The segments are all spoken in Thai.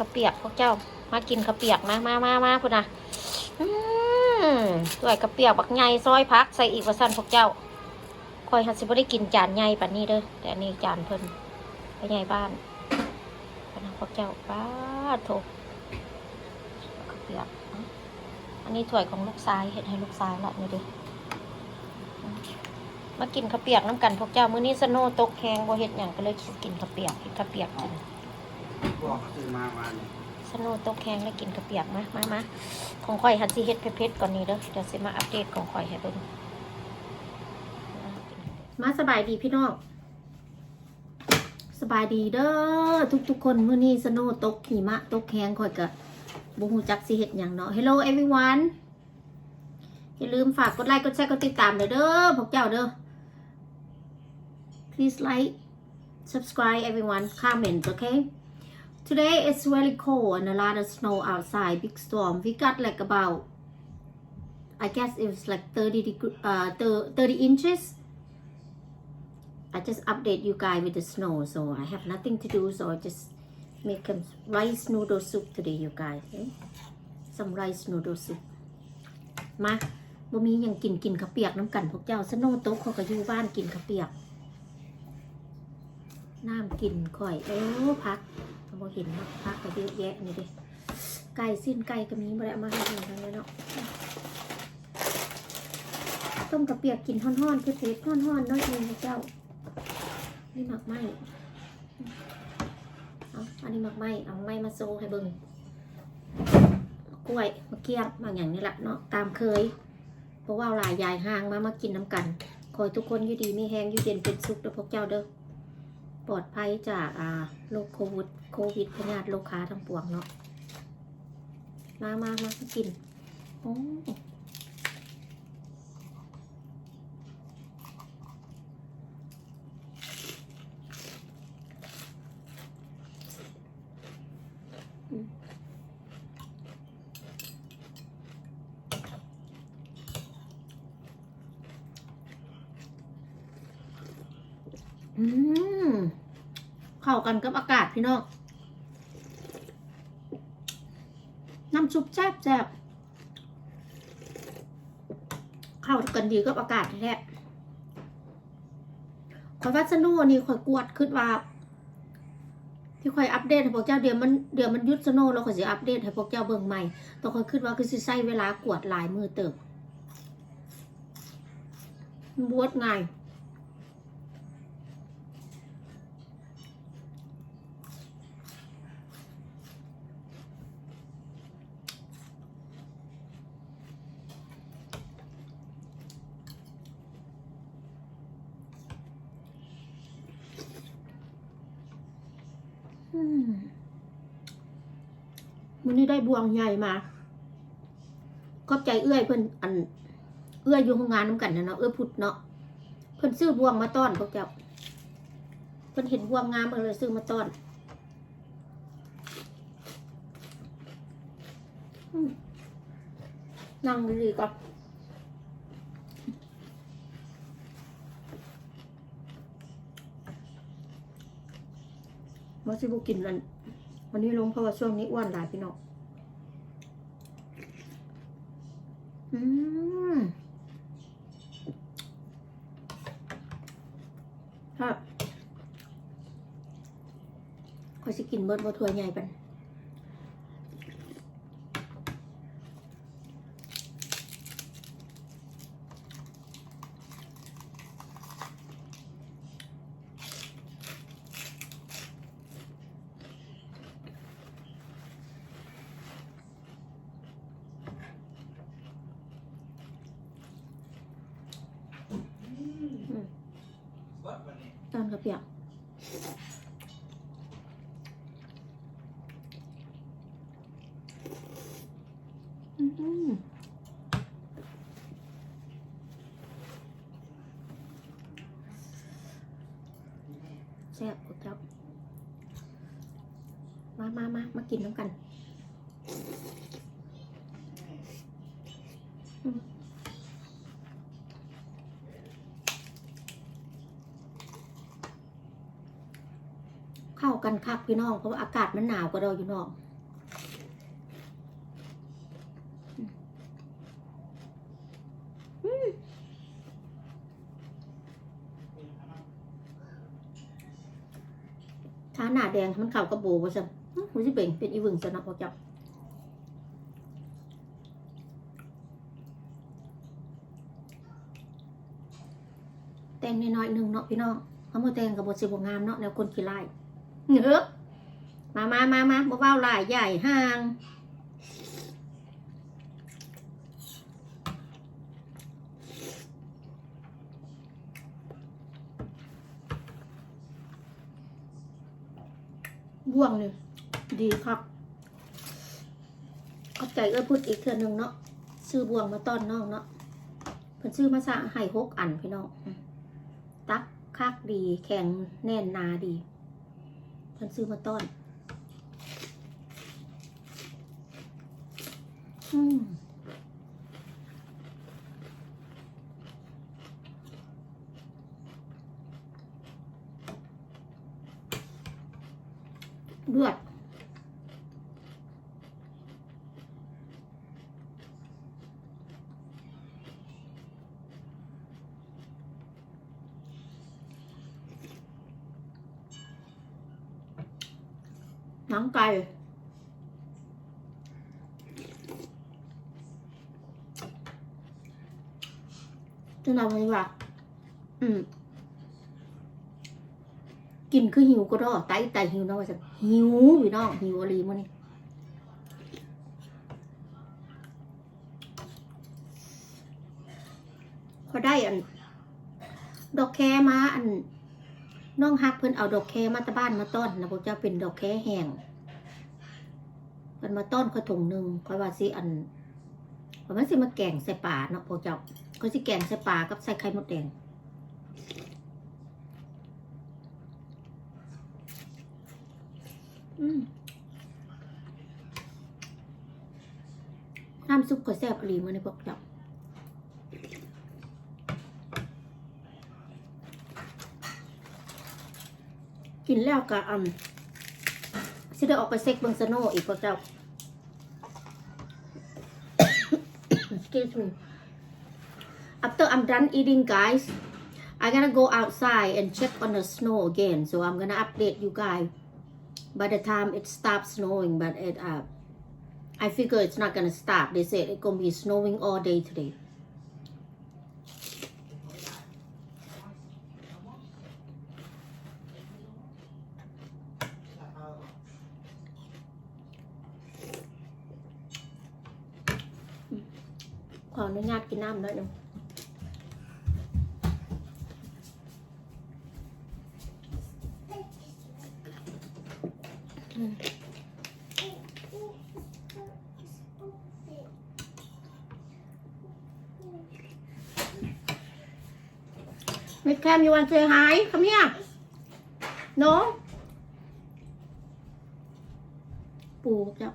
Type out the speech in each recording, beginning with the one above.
ข้าวเปียกพวกเจ้า มากินข้าวเปียกมามามามาพุ่นนะอืมถ้วยข้าวเปียกบักใหญ่ซอยพักใส่อีกว่าสั้นพวกเจ้าคอยหัดสิบ่ได้กินจานใหญ่ปานนี้เด้อแต่อันนี้จานเพิ่นไปใหญ่บ้านพนักพวกเจ้าป้าดโถข้าวเปียกอันนี้ถ้วยของลูกชายเห็ดให้ลูกชายละนี่ดิมากินข้าวเปียกน้ำกันพวกเจ้ามื้อนี้สโนว์ตกแหงบ่เฮ็ดหยังก็เลยกินข้าวเปียกเฮ็ดข้าวเปียกกิน บอกเขาซื้อมาวันนี้สโนว์ตกแหงแล้วกินข้าวเปียกมามามาของข่อยหัดสิเฮ็ดเผ็ดๆก่อนนี้เด้อเดี๋ยวสิมาอัปเดตของข่อยให้เบิ่งมาสบายดีพี่น้องสบายดีเด้อทุกๆคนมื้อนี้สโนว์ตกหิมะตกแหงข่อยก็บ่ฮู้จักสิเฮ็ดหยังเนาะ Hello everyone อย่าลืมฝากกดไลค์กดแชร์กดติดตามเด้อเด้อพวกเจ้าเด้อ please like subscribe everyone comment okay today it's very cold and a lot of snow outside big storm we got like about I guess it was like 30 degree, uh 30 inches I just update you guys with the snow so I have nothing to do so I just make some rice noodle soup today you guys okay? some rice noodle soup มาบ่มียังกินกินข้าวเปียกน้ำกันพวกเจ้าสโนโต๊ะเขาก็อยู่บ้านกินข้าวเปียก น้ำกินข่อยโอ้พัก เราเห็นเนาะพักก็เยอะแยะนี่ดิไก่สิ้นไก่ก็มีบ่ได้เอามาให้ดูทั้งนั้นเนาะต้มกระเปียกกินห่อนๆเผ็ดๆห่อนๆน้อยเองพระเจ้า นี่หมักไหมเอาอันนี้หมักไหมเอาไหมมาโซให้เบิ่งกล้วยมะเกียบบางอย่างนี่แหละเนาะตามเคย เพราะว่าหลายยายห่างมามากินน้ำกันขอให้ทุกคนอยู่ดีมีแห้งอยู่เย็นเป็นสุขเด้อพวกเจ้าเด้อ ปลอดภัยจากอ่าโรคโควิดโควิดพยาธิโรคค้าทั้งปวงเนาะมามามากินโอ้อืมอืม เข้ากันกับอากาศพี่น้องน้ำซุปแซ่บแซ่บเข้ากันดีกับอากาศแท้ๆคอยวัสนุนี่คอยกวดขึ้นว่า ที่คอยอัปเดตให้พวกเจ้าเดี๋ยวมันเดี๋ยวมันยุดสโนว์แล้วคอยจะอัปเดตให้พวกเจ้าเบิ่งใหม่แต้องคอยคิดว่าคือสิใช้เวลากวดหลายมือเติบมันบวดง่าย มันนี่ได้บวงใหญ่มาก็ใจเอื้อยเพิ่นอัน เอื้อยอยู่โรงงานน้ำกันนะเนาะเอื้อพุดเนาะเพิ่อนซื้อบวงมาต้อนพวกเจ้าเพิ่อนเห็นบวงงามเลยซื้อมาต้อนนั่งดีก่อนว่าสิบุกินอัน วันนี้ลงเพราะว่าช่วงนี้อ้วนหลายพี่น้องอืมครับคอยสิกินเบิดบ่ถ้วใหญ่ปันตอนกระเปียกอืม แซ่บกเจ้ามามามามากินน้ำกันเข้ากันคักพี่น้องเพราะว่าอากาศมันหนาวกว่าเราอยู่นอก อืมถ้าหน้าแดง มันเข่ากระโบว่าจะมันจะเป็นเป็นอีวึงจะนักพอจับแต่งน้อยๆหนึ่งเนาะพี่น้องเขามาแต่งกับบทสิบงามเนาะแนวคนขี้ไล่เงือมามามามาบ่เบาหลายใหญ่ห่าง วงนี่ดีครับขอบใจเอ้ยพูดอีกเทือนหนึ่งเนาะซื้อบ่วงมาต้อนน้องเนาะเพิ่นซื้อมาสร้างให้หกอันพี่น้องตักคักดี แข็งแน่นนาดีเพิ่นซื้อมาต้อนอืม เลือดหนังไก่จะนำไงวะอืม กิน คือหิวก็รอไตไตหิวนาะว่าจะหิวอยู่เนาะหิวอะไรมันนี่พอได้อัน ดอกแคมาอันน้องฮักเพิ่นเอาดอกแคมาตะบ้านมาต้อนนะพวกเจ้าเป็นดอกแคแห้งเพิ่นมาต้อนเขาถุงหนึ่งค่อยว่าสิอันว่ามันสิมาแกงใส่ปลาเนาะพวกเจ้าก็สิแกงใส่ปลากับใส่ไข่มดแดง อืม น้ำซุปก็แซ่บอีหลีมาในพวกเจ้ากินแล้วก็อืมสิได้ออกไปเซ็กเบิงสโนว์อีกพวกเจ้า Excuse me after I'm done eating guys I gotta go outside and check on the snow again so I'm gonna update you guys by the time it stops snowing but it uh i figure it's not gonna stop. They said it's gonna be snowing all day today. Còn กินน้ำหน่อยหนึงมิดแคม you want to say hi come here no ปูจ้ะ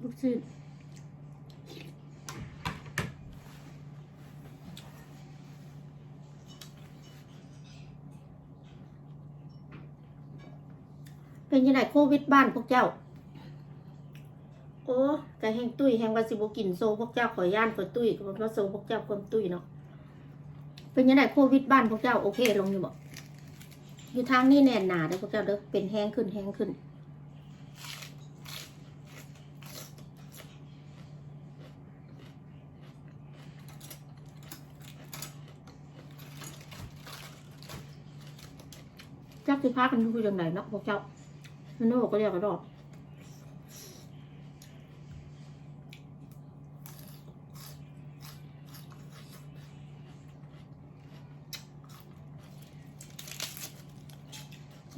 ลูกชิ้นเป็นยังไงโควิดบ้านพวกเจ้า กะแห้งตุ้ยแห้งวาสิบกินโซพวกเจ้าขอย่านขอตุ้ยก็มาโซพวกเจ้าความตุ้ยเนาะเป็นยังไงโควิดบ้านพวกเจ้าโอเคลงอยู่บ่อยู่ทางนี้แน่นหนาเด้อพวกเจ้าเด้อเป็นแห้งขึ้นแห้งขึ้นจักสิพากันดูจังไหนเนาะพวกเจ้ามันโน่ก็เรียกกระดอก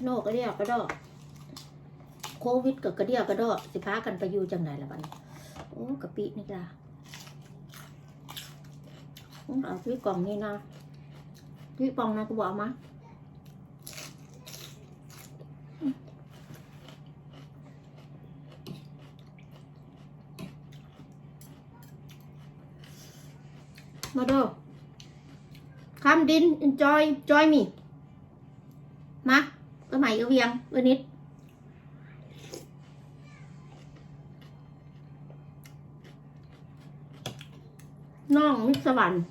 โน่ก็เรียกกระดอก โควิดกับกระเดียกกระดอก สิพากันไปอยู่จังไหนละบัดนี้โอ้กะปินี่ล่ะเอาพี่กล่องนี่นะพี่ปองนะกูบอกมามาเด้อ come din enjoy join me มา ตัใหม่ก็เวียงเวนิดน้องมิสวรรค์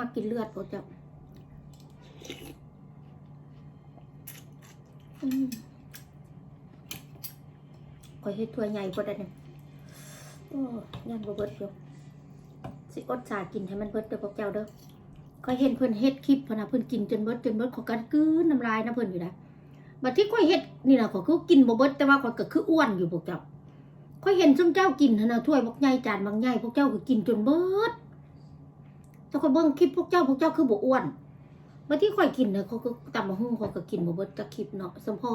มากินเลือดพวกเจ้าอืมคอยเฮ็ดถ้วยใหญ่พอได้เนี่ยโอ้ยันบ่เบิดอยู่สิอดสากินให้มันเบิดเด้อพวกเจ้าเด้อคอยเห็นเพิ่นเฮ็ดคลิปพนะเพิ่นกินจนเบิดจนเบิดขอกันกลืนน้ำลายนะเพิ่นอยู่นะบัดที่คอยเฮ็ดนี่ล่ะขอยคือกินบ่เบิดแต่ว่าขอยก็คืออ้วนอยู่พวกเจ้าคอยเห็นซุมเจ้ากินนะถ้วยบักใหญ่จานบักใหญ่พวกเจ้าก็กินจนเบิด แต่คนเบิ่งคลิปพวกเจ้าพวกเจ้าคือบ่อ้วนเมื่อที่ข่อยกินเนี่ยเขาก็ตำมะฮุ่งเขาก็กินบ่เบิดจักคลิปเนาะสมพอ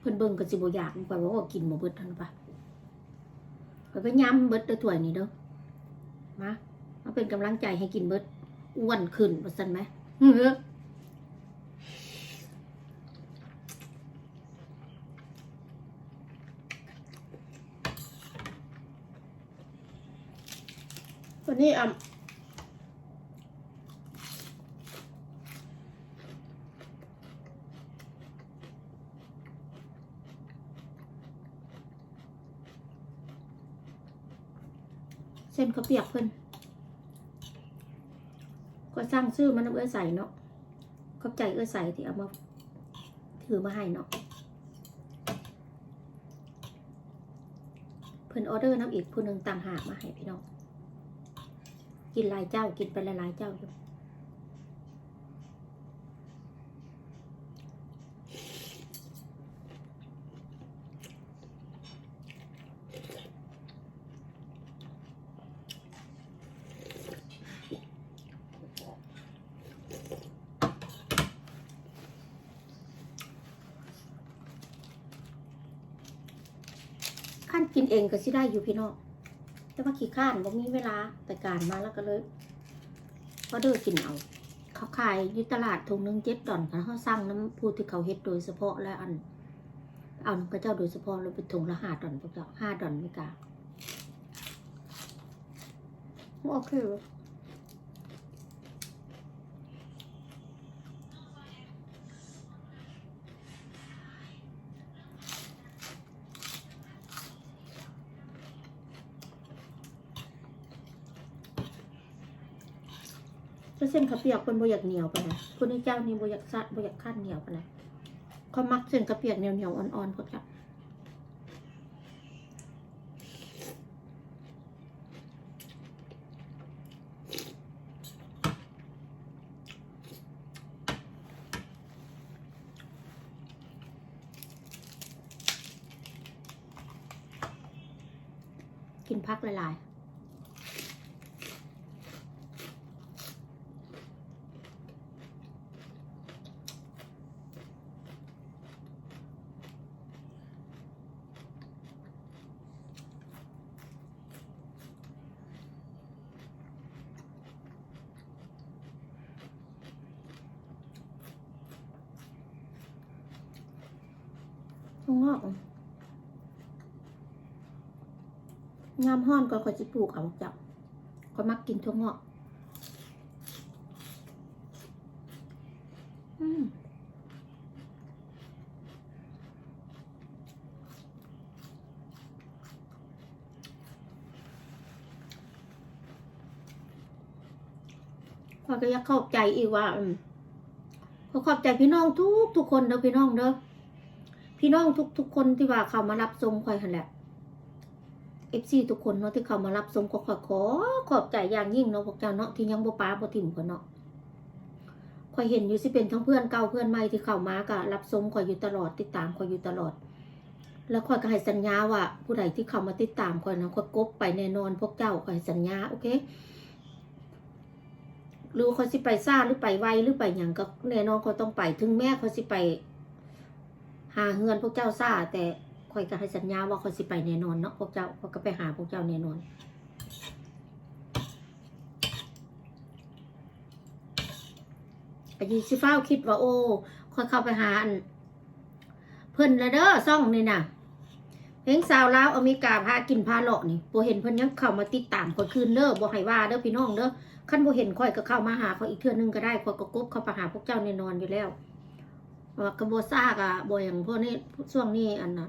เพิ่นเบิ่งก็สิบ่อยากข่อยว่าว่ากินบ่เบิดทันปะข่อยไปย้ำเบิดเด้อถ้วยนี้เด้อมามาเป็นกำลังใจให้กินเบิดอ้วนขึ้นว่าซั่นไหมเฮ้อวันนี้อะ เส้นเขาเปียกเพิ่นก็สร้างซื่อมันน้ำเอื้อใส่เนาะขอบใจเอื้อใส่ที่เอามาถือมาให้เนาะเพิ่นออเดอร์น้ำอีกผู้หนึ่งต่างหากมาให้พี่น้อง กินหลายเจ้ากินไปหลายๆเจ้าอยู่ขั้ นกินเองก็สิได้อยู่พี่น้องแต่ว่าขี้ข้านบ่มีเวลาแต่การมาแล้วก็เลยก็เด้อกินเอา เขาขายอยู่ตลาดถุงนึงเจ็ดดอนค่ะเขาสั่งน้ำผู้ที่เขาเฮ็ดโดยเฉพาะและอัน เอาน้ำกระเจ้าโดยเฉพาะเลยเป็นถุงละห้าดอนพวกเจ้าห้าดอนไม่กล้าโอเคเว้ย เส้นข้าวเปียกเป็นโบอยากเหนียวไปนะคนนี้เจ้านี่โบอยากซัดโบอยากขั้นเหนียวไปนะเขามักเส้นข้าวเปียกเหนียวเหนียวๆอ่อนๆพวกเจ้ากินพักหลายๆงอก งามห้อนก็คอยจะปลูกเอาจับก็มักกินทั่วงอกอืมข้อก็อยากเข้าใจอีกว่าขอขอบใจพี่น้องทุกทุกคนเด้อพี่น้องเด้อพี่น้องทุกทุกคนที่ว่าเขามารับชมคอยหันแหละ เอฟซีทุกคนเนาะที่เขามารับชมก็ขอขอขอบใจอย่างยิ่งเนาะพวกเจ้าเนาะที่ยังบ่ป้าบ่ถิ่มกันเนาะคอยเห็นอยู่สิเป็นทั้งเพื่อนเก่าเพื่อนใหม่ที่เข้ามาก็รับชมคอยอยู่ตลอดติดตามคอยอยู่ตลอด แล้วคอยก็ให้สัญญาว่า ผู้ใดที่เข้ามาติดตามคอยนะคอยกบไปแน่นอนพวกเจ้าคอยให้สัญญาโอเคหรือเขาสิไปซ่าหรือไปไวหรือไปอย่างก็แน่นอนเขาต้องไป ถึงแม้เขาสิไป หาเฮือนพวกเจ้าซ่าแต่ คอยก็ให้สัญญาว่าคอยสิไปแน่นอนเนาะพวกเจ้าพวกก็ไปหาพวกเจ้าแน่นอนไปยีชิฟ้าคิดว่าโอ้คอยเข้าไปหาเพื่อนละเด้อซ่องนี่น่ะเพลงสาวลาวอเมริกาพากินพาหลาะนี่บ่เห็นเพื่อนยังเข้ามาติดตามคอยคืนเด้อบ่ให้ว่าเด้อพี่น้องเด้อขั้นบ่เห็นคอยก็เข้ามาหาเขาอีกเทื่อนึงก็ได้คอยก็กบเข้าไปหาพวกเจ้าแน่นอนอยู่แล้วว่ากระโบซากอะบ่อย่างพวกนี้ช่วงนี้อันน่ะ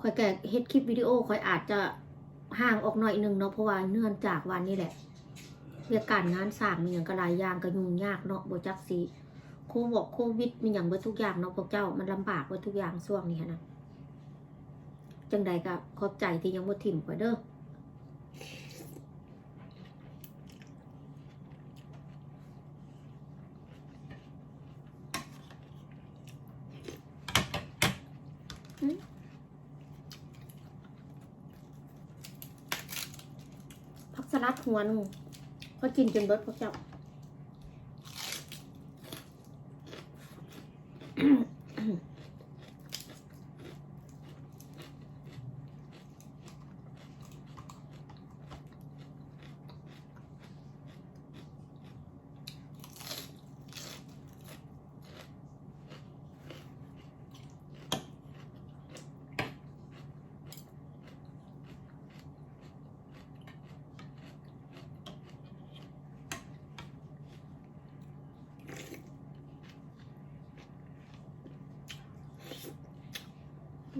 ค่อยแกเฮ็ดคลิปวิดีโอค่อยอาจจะห่างออกหน่อยหนึงเนาะเพราะว่าเนื่องจากวันนี้แหละเรื่องการงานสร้างมีอย่างกระลายยางกระยุ่งยากเนาะบจักสีโควิดโควิดมีอย่างเบิดทุกอย่างเนาะพวกเจ้ามันลำบากเบิดทุกอย่างช่วงนี้นะจังใดก็ขอบใจที่ยังบ่ถิ่มไว้เด้อมผักสลัด หัวหนึงก็กินจนเบิดพวกเจ้า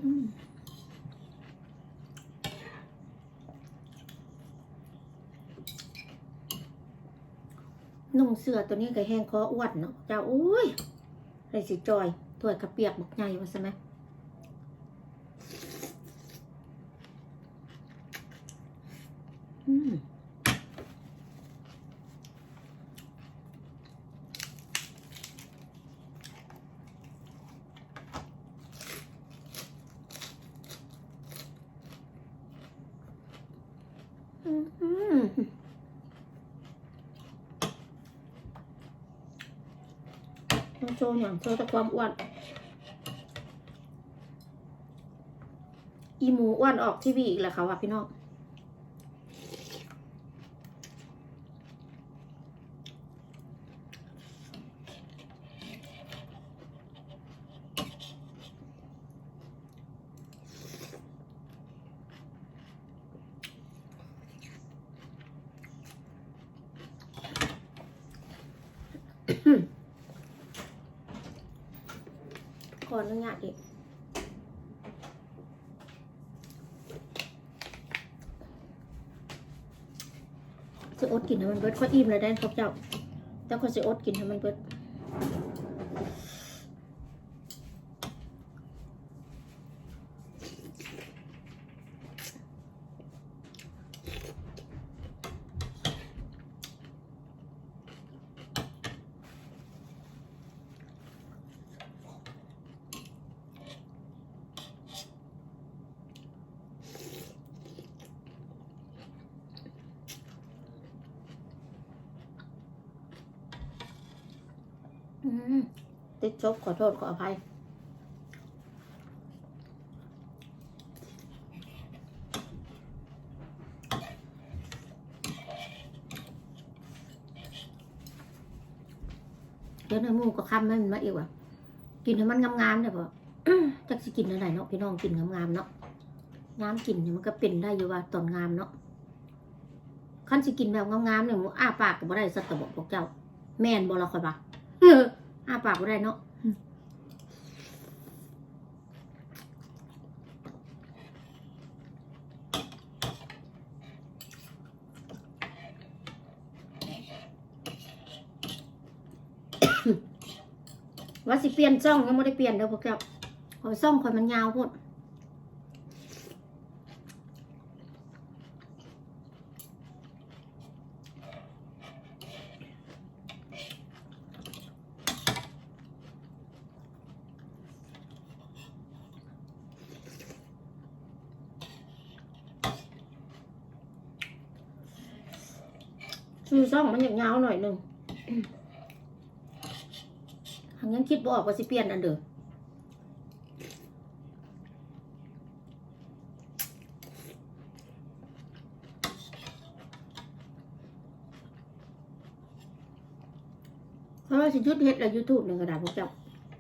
นุ่งเสื้อตัวนี้ก็แห้งคออ้วนเนาะเจ้าอุ้ยไรสิจอยถ้วยกระเปียกบักใหญ่มาใช่ไหมอืมอืมอืมต้อง โชว์อย่างโชว์แต่ความอ้วน อีหมูอ้วนออกทีวีอีกแล้วค่ะว่าพี่น้อง ขออนุญาตอีกจะอดกินให้มันเบิดข้ออิ่มเลยได้พวกเจ้าแต่คนจะอดกินให้มันเบิด ติดจบขอโทษขออภัย เดี๋ยวในหมูก็ค้ำให้มันมาอีกว่ะ กินให้มันงามๆเนี่ยพอจักสิกินอะไรเนาะพี่น้องกินงามๆเนาะงามกินเนี่ยมันก็เป็นได้อยู่ว่าตอนงามเนาะขั้นสิกินแบบงามๆเนี่ยมูอ้าปากก็บ่ได้สักกระบอกพวกเจ้า แม่นบ่ละคอยปะ อออ้าปากบ่ได้เนาะว่าสิเปลี่ยนซ่องยังไม่ได้เปลี่ยนเด้อพวกเจ้าขอยซ่องคอยมันยาวโพดชื่อ ซ่องมันอยากยาวหน่อยหนึ่งหังยังคิดบ่ออกว่าสิเปลี่ยนอันเด้อราะว่าสิยุดเฮ็ดแล้ว YouTube นี่งก็ได้พวกเจ้า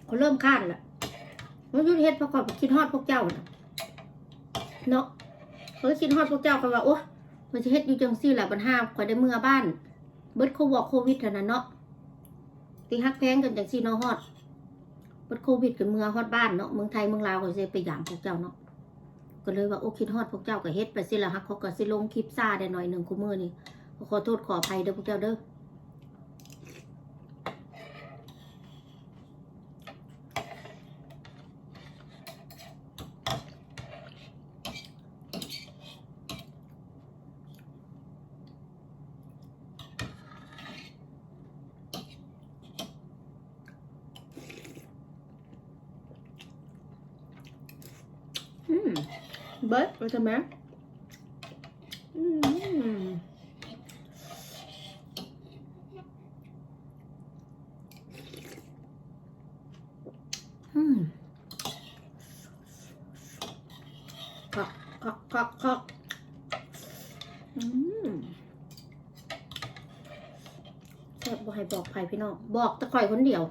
เขาเริ่มค้านล้วมันยุดเฮ็ดเพราะเขาคิดฮอดพวกเจ้าน่ะเนาะเขาคิดฮอดพวกเจ้าก็ว่าโอ้มันสิเฮ็ดอยู่จังซี่แหละบัดห้าข่อยได้เมื่อบ้าน เบิดโควดโควิดเท่านั้นเนาะตีฮักแพงกันจังซี่เนาะฮอดเบิดโควิดกันเมืองฮอดบ้านเนาะเมืองไทยเมืองลาวก็จะไปยามพวกเจ้าเนาะก็เลยว่าโอ้คิดฮอดพวกเจ้าก็เฮ็ดไปสิละฮักเขาก็สิลงคลิปซ่าได้หน่อยหนึ่งคู่มือนี่ขอโทษขออภัยเด้อพวกเจ้าเด้อ อืม เบิร์ดไปทำไมอืมอืมคักคักคักคักอืมแซ่บบ่ให้บอกใครพี่น้อง บอกแต่ข่อยคนเดียว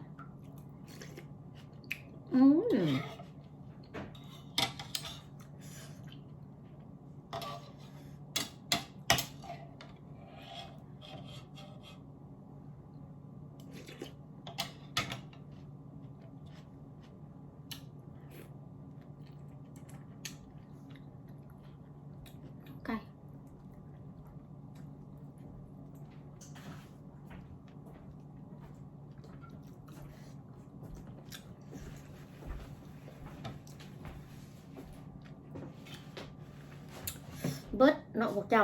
อืม ไก่ เนาะพวกเจ้า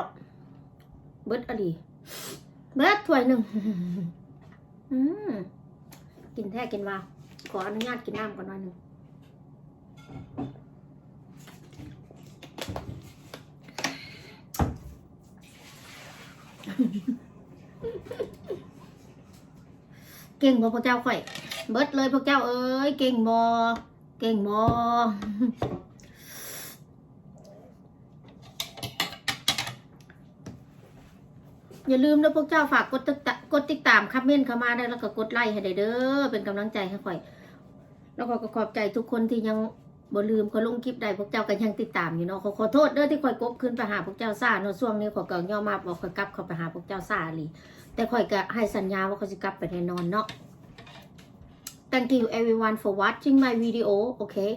เบิดอะดีเบิดถ้วยหนึ่งอืมกินแท้กินว่า ขออนุญาตกินน้ำก่อนหน่อยหนึ่งเก่งบ่พวกเจ้าข่อย เบิดเลยพวกเจ้าเอ้ย เก่งบ่เก่งบ่ อย่าลืมนะพวกเจ้าฝากกดติดตามกดติดตามคอมเมนต์เข้ามาได้แล้วก็กดไลค์ให้ได้เด้อเป็นกำลังใจให้ข่อย แล้วก็ขอบใจทุกคนที่ยังบ่ลืมเขาลงคลิปใดพวกเจ้าก็ยังติดตามอยู่เนาะขอขอโทษเด้อที่ข่อยกบขึ้นไปหาพวกเจ้าซ่าเนาะช่วงนี้ข่อยก็ย่อมาบอกข่อยกลับเข้าไปหาพวกเจ้าซ่าลีแต่ข่อยก็ให้สัญญาว่าเขาจะกลับไปแน่นอนเนาะ Thank you everyone for watching my video okay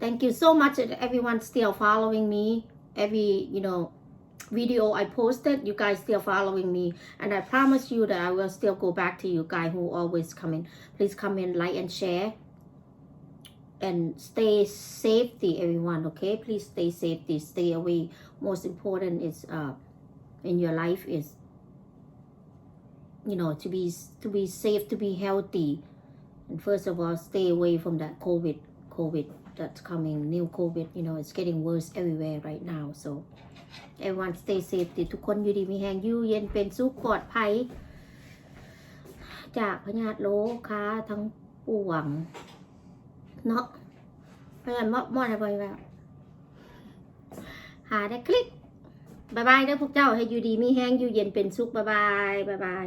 Thank you so much everyone still following me every you know video I posted you guys still following me. And I promise you that I will still go back to you guys who always comment please comment like and share. And stay safety everyone okay? Please stay safety. Stay away. Most important is uh in your life is you know to be to be safe to be healthy. And first of all stay away from that covid covid that's coming. New covid you know it's getting worse everywhere right now. So everyone stay safe ทุกคนอยู่ดีมีแหงยู่เย็นเป็นสุขปลอดภัย จากพญาติโลค้าทั้งปวง เนาะพญาติมมอมอดอะไรไปแบบหาได้คลิกบายบายเด้อพวกเจ้าให้อยู่ดีมีแห้งอยู่เย็นเป็นสุขบายบายบายบาย